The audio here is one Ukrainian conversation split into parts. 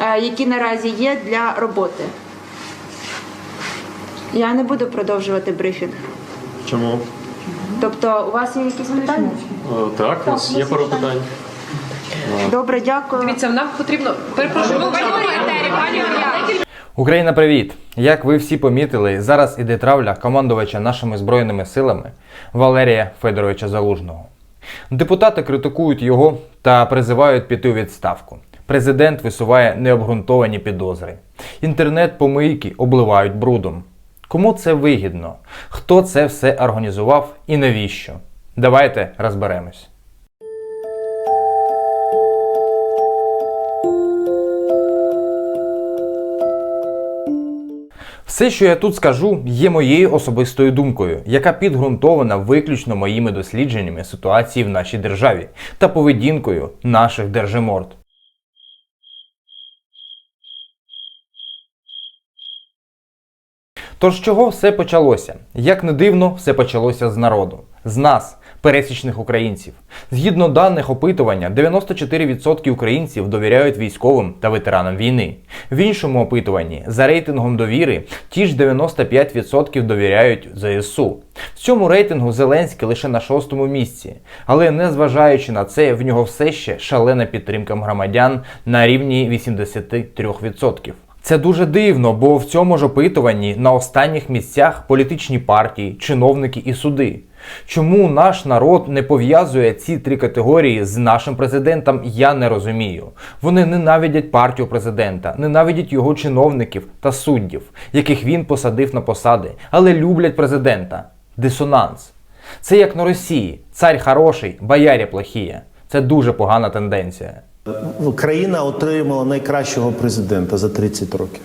е, які наразі є для роботи. Я не буду продовжувати брифінг. Чому? Тобто, у вас є якісь питання? Е, Так, у нас є пару питань. Добре, дякую. Дивіться, нам потрібно перепрошую. Пані пані Україна, привіт! Як ви всі помітили, зараз іде травля командувача нашими збройними силами Валерія Федоровича Залужного. Депутати критикують його та призивають піти у відставку. Президент висуває необґрунтовані підозри. Інтернет-помийки обливають брудом. Кому це вигідно? Хто це все організував і навіщо? Давайте розберемось. Все, що я тут скажу, є моєю особистою думкою, яка підґрунтована виключно моїми дослідженнями ситуації в нашій державі та поведінкою наших держиморд. Тож чого все почалося? Як не дивно, все почалося з народу, з нас, пересічних українців. Згідно даних опитування, 94% українців довіряють військовим та ветеранам війни. В іншому опитуванні за рейтингом довіри ті ж 95% довіряють ЗСУ. В цьому рейтингу Зеленський лише на шостому місці, але незважаючи на це, в нього все ще шалена підтримка громадян на рівні 83%. Це дуже дивно, бо в цьому ж опитуванні на останніх місцях політичні партії, чиновники і суди. Чому наш народ не пов'язує ці три категорії з нашим президентом, я не розумію. Вони ненавидять партію президента, ненавидять його чиновників та суддів, яких він посадив на посади, але люблять президента. Дисонанс. Це як на Росії: цар хороший, боярі плохіє. Це дуже погана тенденція. Ну, країна отримала найкращого президента за 30 років.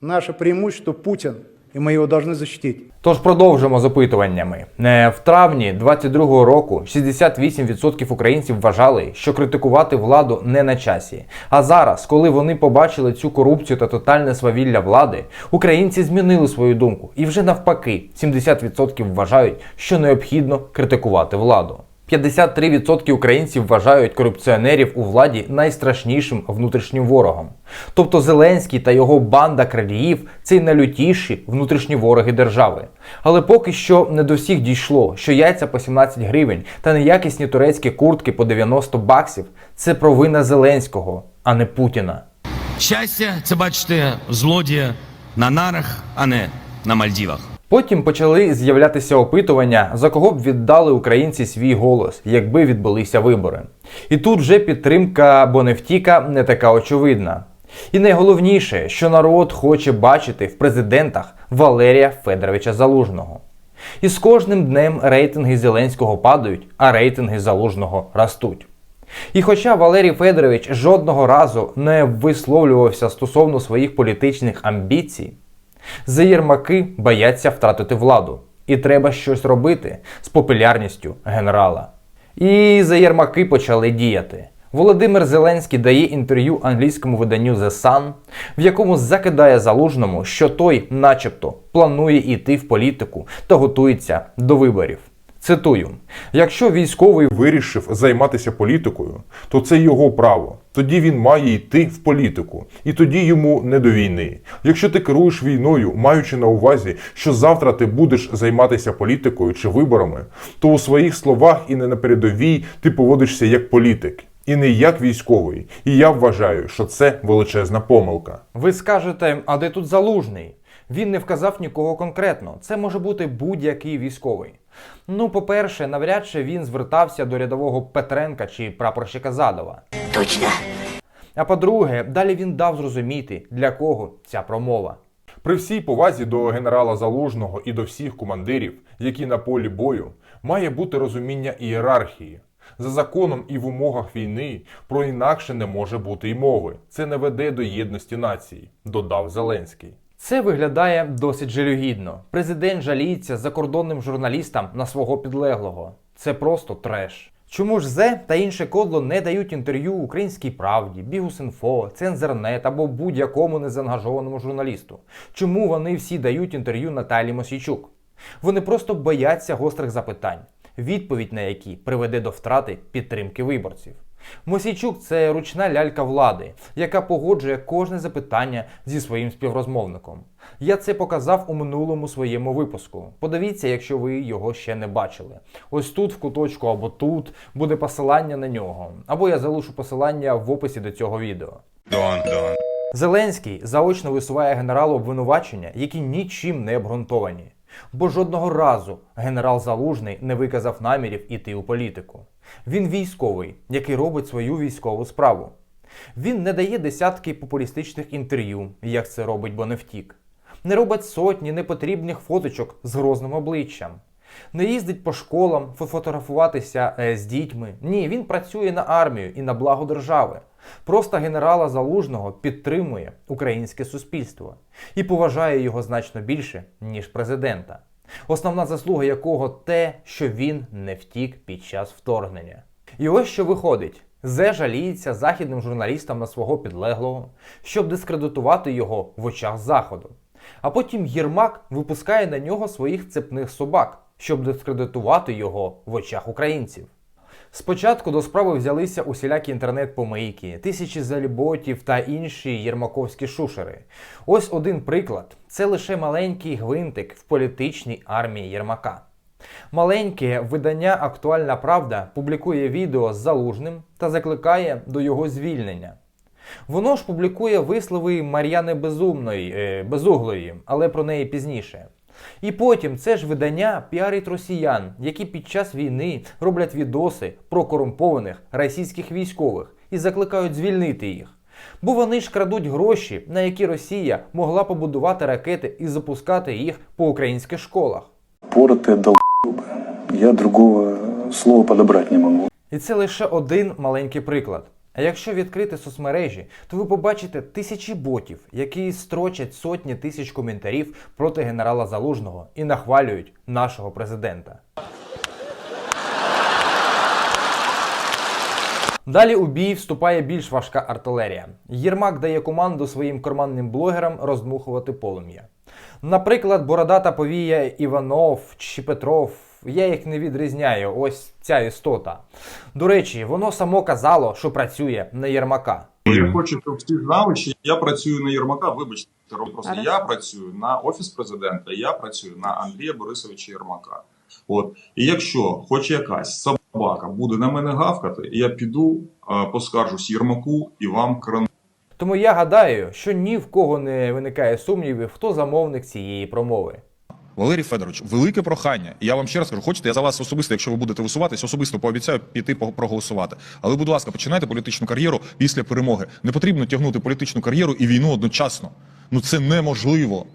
Наше преимущество Путин, и мы его должны защитить. Тож продовжимо з опитуваннями. В травні 22-го року 68% українців вважали, що критикувати владу не на часі. А зараз, коли вони побачили цю корупцію та тотальне свавілля влади, українці змінили свою думку. І вже навпаки, 70% вважають, що необхідно критикувати владу. 53% українців вважають корупціонерів у владі найстрашнішим внутрішнім ворогом. Тобто Зеленський та його банда крадіїв це найлютіші внутрішні вороги держави. Але поки що не до всіх дійшло, що яйця по 17 гривень та неякісні турецькі куртки по 90 баксів це провина Зеленського, а не Путіна. Щастя, це бачите, злодія на нарах, а не на Мальдівах. Потім почали з'являтися опитування, за кого б віддали українці свій голос, якби відбулися вибори. І тут вже підтримка Боневтіка не така очевидна. І найголовніше, що народ хоче бачити в президентах Валерія Федоровича Залужного. І з кожним днем рейтинги Зеленського падають, а рейтинги Залужного ростуть. І хоча Валерій Федорович жодного разу не висловлювався стосовно своїх політичних амбіцій, Заєрмаки бояться втратити владу, і треба щось робити з популярністю генерала. І заєрмаки почали діяти. Володимир Зеленський дає інтерв'ю англійському виданню The Sun, в якому закидає залужному, що той, начебто, планує йти в політику та готується до виборів. Цитую: Якщо військовий вирішив займатися політикою, то це його право. Тоді він має йти в політику, і тоді йому не до війни. Якщо ти керуєш війною, маючи на увазі, що завтра ти будеш займатися політикою чи виборами, то у своїх словах і не на передовій ти поводишся як політик. І не як військовий. І я вважаю, що це величезна помилка. Ви скажете, а де тут залужний? Він не вказав нікого конкретно. Це може бути будь-який військовий. Ну, по-перше, навряд чи він звертався до рядового Петренка чи прапорщика Задова. Точно. А по-друге, далі він дав зрозуміти, для кого ця промова. При всій повазі до генерала Залужного і до всіх командирів, які на полі бою, має бути розуміння ієрархії. За законом і в умовах війни про інакше не може бути й мови. Це не веде до єдності нації, додав Зеленський. Це виглядає досить жалюгідно. Президент жаліється закордонним журналістам на свого підлеглого. Це просто треш. Чому ж зе та інше кодло не дають інтерв'ю Українській правді, Бігус.Інфо, Цензернет або будь-якому незаангажованому журналісту? Чому вони всі дають інтерв'ю Наталі Мосійчук? Вони просто бояться гострих запитань, відповідь на які приведе до втрати підтримки виборців. Мосійчук це ручна лялька влади, яка погоджує кожне запитання зі своїм співрозмовником. Я це показав у минулому своєму випуску. Подивіться, якщо ви його ще не бачили. Ось тут, в куточку або тут, буде посилання на нього. Або я залишу посилання в описі до цього відео. Зеленський заочно висуває генералу обвинувачення, які нічим не обґрунтовані. Бо жодного разу генерал Залужний не виказав намірів іти у політику. Він військовий, який робить свою військову справу. Він не дає десятки популістичних інтерв'ю, як це робить Боневтік. Не робить сотні непотрібних фоточок з грозним обличчям. Не їздить по школам фотографуватися е, з дітьми. Ні, він працює на армію і на благо держави. Просто генерала Залужного підтримує українське суспільство і поважає його значно більше, ніж президента. Основна заслуга якого те, що він не втік під час вторгнення. І ось що виходить: Зе жаліється західним журналістам на свого підлеглого, щоб дискредитувати його в очах заходу. А потім Єрмак випускає на нього своїх цепних собак, щоб дискредитувати його в очах українців. Спочатку до справи взялися усілякі інтернет-помийки, тисячі заліботів та інші єрмаковські шушери. Ось один приклад: це лише маленький гвинтик в політичній армії Єрмака. Маленьке видання Актуальна Правда публікує відео з залужним та закликає до його звільнення. Воно ж публікує вислови Мар'яни Безумної, е, Безуглої, але про неї пізніше. І потім це ж видання піарить росіян, які під час війни роблять відоси про корумпованих російських військових і закликають звільнити їх. Бо вони ж крадуть гроші, на які Росія могла побудувати ракети і запускати їх по українських школах. Поротые долбоебы. Я другого слова подобрать не могу. І це лише один маленький приклад. А якщо відкрити соцмережі, то ви побачите тисячі ботів, які строчать сотні тисяч коментарів проти генерала Залужного і нахвалюють нашого президента. Далі у бій вступає більш важка артилерія. Єрмак дає команду своїм карманним блогерам роздмухувати полум'я. Наприклад, бородата повія Іванов чи Петров. Я їх не відрізняю, ось ця істота. До речі, воно само казало, що працює на Єрмака. Я хочу, щоб всі знали, що я працюю на Єрмака. Вибачте, просто я працюю на офіс президента, я працюю на Андрія Борисовича Єрмака. От і якщо хоч якась собака буде на мене гавкати, я піду е, поскаржусь Єрмаку і вам крану. Тому я гадаю, що ні в кого не виникає сумнівів, хто замовник цієї промови. Валерій Федорович, велике прохання. І я вам ще раз кажу, хочете, я за вас особисто, якщо ви будете висуватись, особисто пообіцяю піти проголосувати. Але, будь ласка, починайте політичну кар'єру після перемоги. Не потрібно тягнути політичну кар'єру і війну одночасно. Ну це неможливо.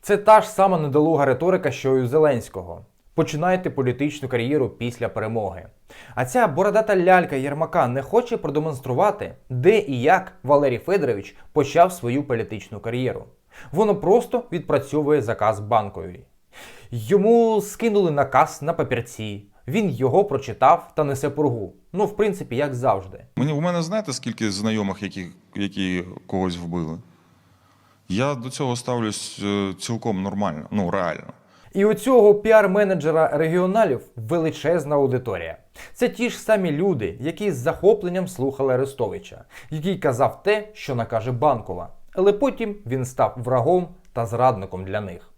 Це та ж сама недолуга риторика, що й у Зеленського. Починайте політичну кар'єру після перемоги. А ця бородата лялька Єрмака не хоче продемонструвати, де і як Валерій Федорович почав свою політичну кар'єру. Воно просто відпрацьовує заказ банковій. Йому скинули наказ на папірці. Він його прочитав та несе пургу. Ну, в принципі, як завжди. Мені у мене знаєте, скільки знайомих, які, які когось вбили? Я до цього ставлюсь е, цілком нормально, ну реально. І у цього піар-менеджера регіоналів величезна аудиторія. Це ті ж самі люди, які з захопленням слухали Арестовича, який казав те, що накаже Банкова. Але потім він став врагом та зрадником для них.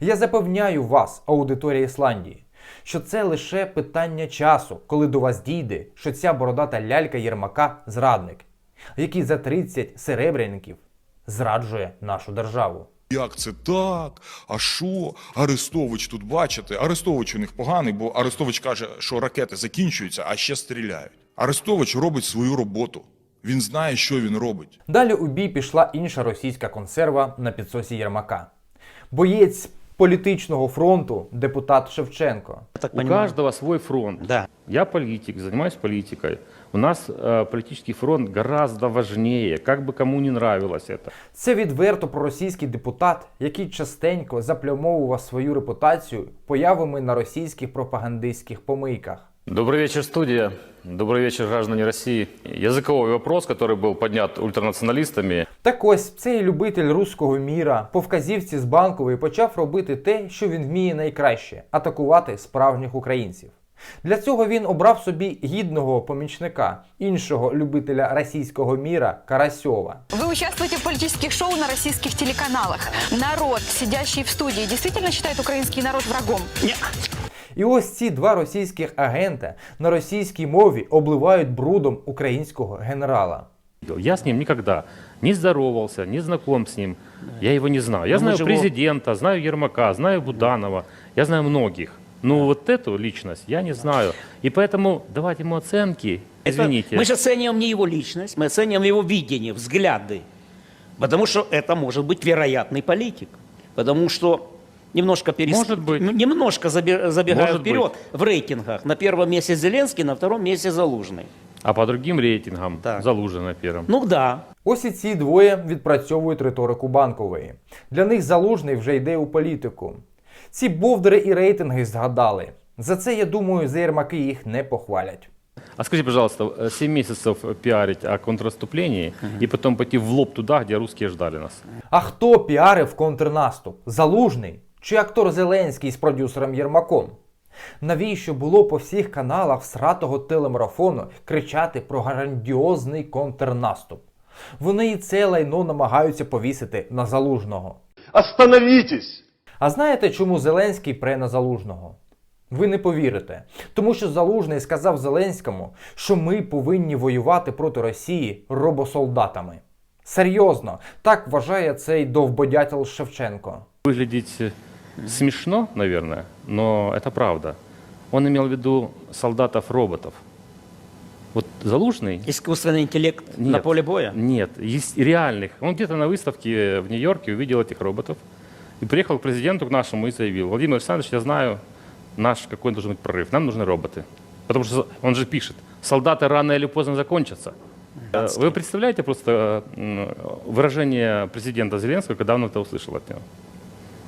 Я запевняю вас, аудиторія Ісландії, що це лише питання часу, коли до вас дійде, що ця бородата лялька Єрмака зрадник, який за 30 серебряників зраджує нашу державу. Як це так? А що? Арестович тут бачите? Арестович у них поганий, бо Арестович каже, що ракети закінчуються, а ще стріляють. Арестович робить свою роботу. Він знає, що він робить. Далі у бій пішла інша російська консерва на підсосі Єрмака Боєць політичного фронту, депутат Шевченко. У каждого свой фронт. Да. Я политик, занимаюсь политикой. У нас э, политический фронт гораздо важнее, как бы кому не нравилось это. Це відверто проросійський депутат, який частенько заплямовував свою репутацію появами на російських пропагандистських помийках. Добрый вечер, студия. Добрый вечер, граждане России. Языковой вопрос, который был поднят ультранационалистами, Так ось цей любитель руського міра по вказівці з банкової почав робити те, що він вміє найкраще атакувати справжніх українців. Для цього він обрав собі гідного помічника, іншого любителя російського міра Карасьова. Вы участвуете в политических шоу на российских телеканалах. Народ, сидящий в студии, действительно считает украинский народ врагом? І ось ці два російських агента на російській мові обливають брудом українського генерала. Я с ним никогда не здоровался, не знаком с ним. Я его не знаю. Я Ну, мы знаю же его- президента, знаю Ермака, знаю Буданова, я знаю многих. Но вот эту личность я не знаю. И поэтому давать ему оценки, извините. Мы же оцениваем не его личность, мы оцениваем его видение, взгляды. Потому что это может быть вероятный политик. Потому что немножко перес... Может быть. ну, немножко забегая Может вперед в рейтингах. На первом месте Зеленский, на втором месте Залужный. А по другим рейтингам Так. Залужин на первом. Ну да, Ось і ці двоє відпрацьовують риторику банкової. Для них залужний вже йде у політику. Ці бовдери і рейтинги згадали. За це, я думаю, за Єрмаки їх не похвалять. А скажи, пожалуйста, 7 месяцев пиарить о контрнаступлении и потом пойти в лоб туда, где русские ждали нас. А хто піарив контрнаступ? Залужний чи актор Зеленський з продюсером Єрмаком? Навіщо було по всіх каналах всратого телемарафону кричати про грандіозний контрнаступ? Вони і це лайно намагаються повісити на залужного. Остановитесь! А знаєте, чому Зеленський пре на залужного? Ви не повірите. Тому що Залужний сказав Зеленському, що ми повинні воювати проти Росії робосолдатами. Серйозно, так вважає цей довбодятел Шевченко. Выглядеть э, смешно, наверное, но это правда. Он имел в виду солдатов-роботов. Вот Залужный... искусственный интеллект на Нет. поле боя. Нет, есть реальных. Он где-то на выставке в Нью-Йорке увидел этих роботов и приехал к президенту к нашему и заявил, Владимир Александрович, я знаю наш какой должен быть прорыв, нам нужны роботы. Потому что он же пишет, солдаты рано или поздно закончатся. Э, Вы представляете просто э, выражение президента Зеленского, когда он это услышал от него?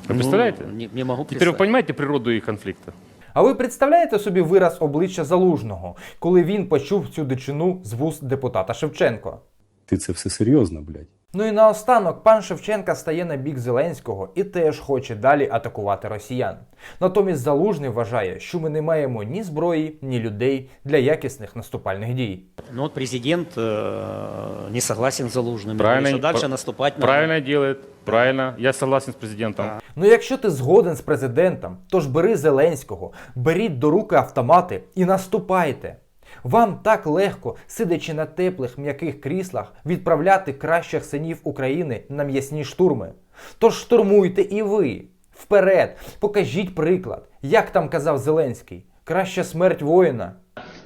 Вы представляете? Ну, не, не могу Теперь вы представить. понимаете природу их конфликта? А ви представляєте собі вираз обличчя Залужного, коли він почув цю дичину з вуст депутата Шевченко? Ти це все серйозно, блядь? Ну і наостанок пан Шевченка стає на бік Зеленського і теж хоче далі атакувати росіян. Натомість Залужний вважає, що ми не маємо ні зброї, ні людей для якісних наступальних дій. Ну вот президент э, не согласен с Залужным. Правильно, Что дальше пр- наступать надо. Правильно делает, правильно. Я согласен с президентом. Ну якщо ти згоден з президентом, то ж бери Зеленського, беріть до руки автомати і наступайте. Вам так легко, сидячи на теплих м'яких кріслах, відправляти кращих синів України на м'ясні штурми. Тож штурмуйте і ви. Вперед, покажіть приклад, як там казав Зеленський. Краща смерть воїна.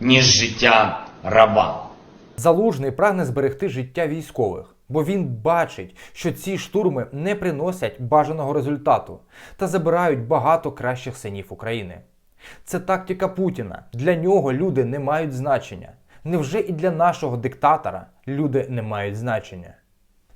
Ніж життя раба. Залужний прагне зберегти життя військових, бо він бачить, що ці штурми не приносять бажаного результату та забирають багато кращих синів України. Це тактика Путіна. Для нього люди не мають значення. Невже і для нашого диктатора люди не мають значення?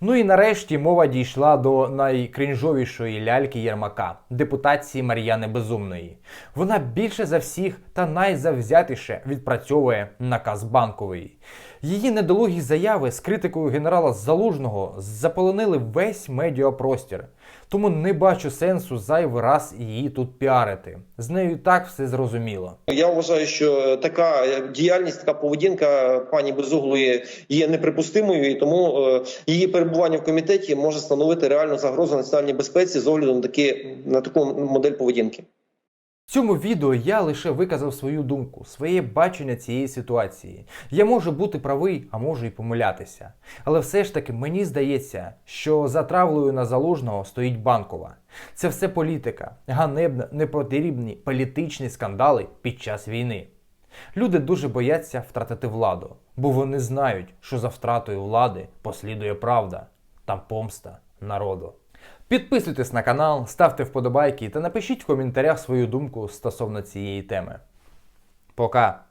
Ну і нарешті мова дійшла до найкрінжовішої ляльки Єрмака депутації Мар'яни Безумної. Вона більше за всіх та найзавзятіше відпрацьовує наказ банковий. Її недолугі заяви з критикою генерала Залужного заполонили весь медіапростір. Тому не бачу сенсу зайвий раз її тут піарити. З нею так все зрозуміло. Я вважаю, що така діяльність, така поведінка пані Безуглої є неприпустимою, і тому е, її перебування в комітеті може становити реальну загрозу національній безпеці з огляду на такі на таку модель поведінки. В цьому відео я лише виказав свою думку, своє бачення цієї ситуації. Я можу бути правий, а можу і помилятися. Але все ж таки мені здається, що за травлею на залужного стоїть банкова. Це все політика, ганебно непотрібні політичні скандали під час війни. Люди дуже бояться втратити владу, бо вони знають, що за втратою влади послідує правда та помста народу. Підписуйтесь на канал, ставте вподобайки та напишіть в коментарях свою думку стосовно цієї теми. Пока!